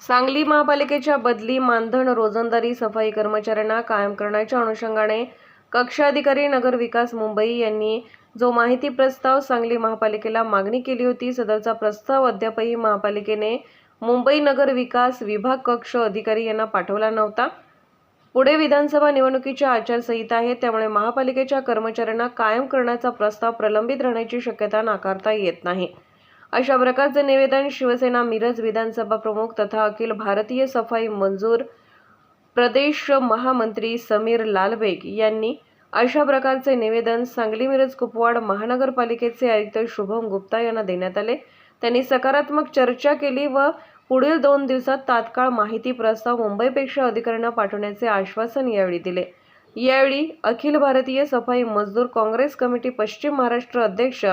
सांगली महापालिकेच्या बदली मानधन रोजंदारी सफाई कर्मचाऱ्यांना कायम करण्याच्या अनुषंगाने कक्षाधिकारी नगर विकास मुंबई यांनी जो माहिती प्रस्ताव सांगली महापालिकेला मागणी केली होती सदरचा प्रस्ताव अद्यापही महापालिकेने मुंबई नगर विकास विभाग कक्ष अधिकारी यांना पाठवला नव्हता. पुढे विधानसभा निवडणुकीच्या आचारसंहिता आहे त्यामुळे महापालिकेच्या कर्मचाऱ्यांना कायम करण्याचा प्रस्ताव प्रलंबित राहण्याची शक्यता नाकारता येत नाही. अशा प्रकारचे निवेदन शिवसेना मिरज विधानसभा प्रमुख तथा अखिल भारतीय सफाई मंजूर प्रदेश महामंत्री समीर लालबेग यांनी अशा प्रकारचे निवेदन सांगली मिरज कुपवाड महानगरपालिकेचे आयुक्त शुभम गुप्ता यांना देण्यात आले. त्यांनी सकारात्मक चर्चा केली व पुढील दोन दिवसात तात्काळ माहिती प्रस्ताव मुंबईपेक्षा अधिकाऱ्यांना पाठवण्याचे आश्वासन यावेळी दिले. यावेळी अखिल भारतीय सफाई मजदूर काँग्रेस कमिटी पश्चिम महाराष्ट्र अध्यक्ष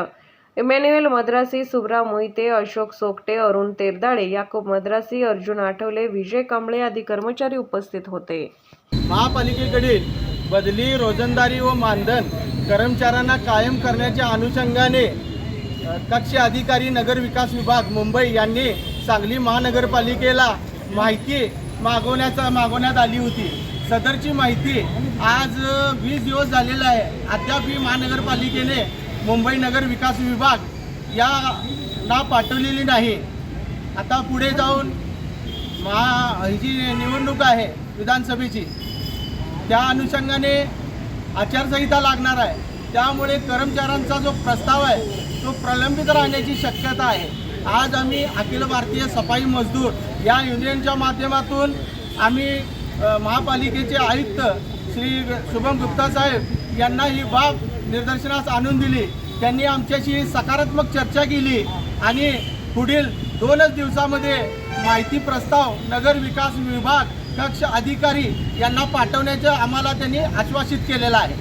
इमॅन्युएल मद्रासी सुब्रा मोहिते अशोक सोकटे अरुण तेरदाळे याकूब मद्रासी अर्जुन आठवले विजय कांबळे आदी कर्मचारी उपस्थित होते. महापालिकेकडील बदली रोजंदारी व मानधन कर्मचाऱ्यांना कायम करण्याच्या अनुषंगाने कक्ष अधिकारी नगर विकास विभाग मुंबई यांनी सांगली महानगरपालिकेला माहिती मागवण्याचा मागवण्यात आली होती. सदरची माहिती आज वीस दिवस झालेला आहे. अद्यापही महानगरपालिकेने मुंबई नगर विकास विभाग या ना पाठवलेली नाही. आता पुढे जाऊन महा ही जी निवडणूक आहे विधानसभेची त्या अनुषंगाने आचारसंहिता लागणार आहे. त्यामुळे कर्मचाऱ्यांचा जो प्रस्ताव आहे तो प्रलंबित राहण्याची शक्यता आहे. आज आम्ही अखिल भारतीय सफाई मजदूर या युनियनच्या माध्यमातून आम्ही महापालिकेचे आयुक्त श्री शुभम गुप्ता साहेब यांना ही बाब निदर्शनास आणून दिली. त्यांनी आमच्याशी सकारात्मक चर्चा केली आणि पुढील दोनच दिवसामध्ये माहिती प्रस्ताव नगर विकास विभाग कक्ष अधिकारी यांना पाठवण्याचं आम्हाला त्यांनी आश्वासित केलेलं आहे.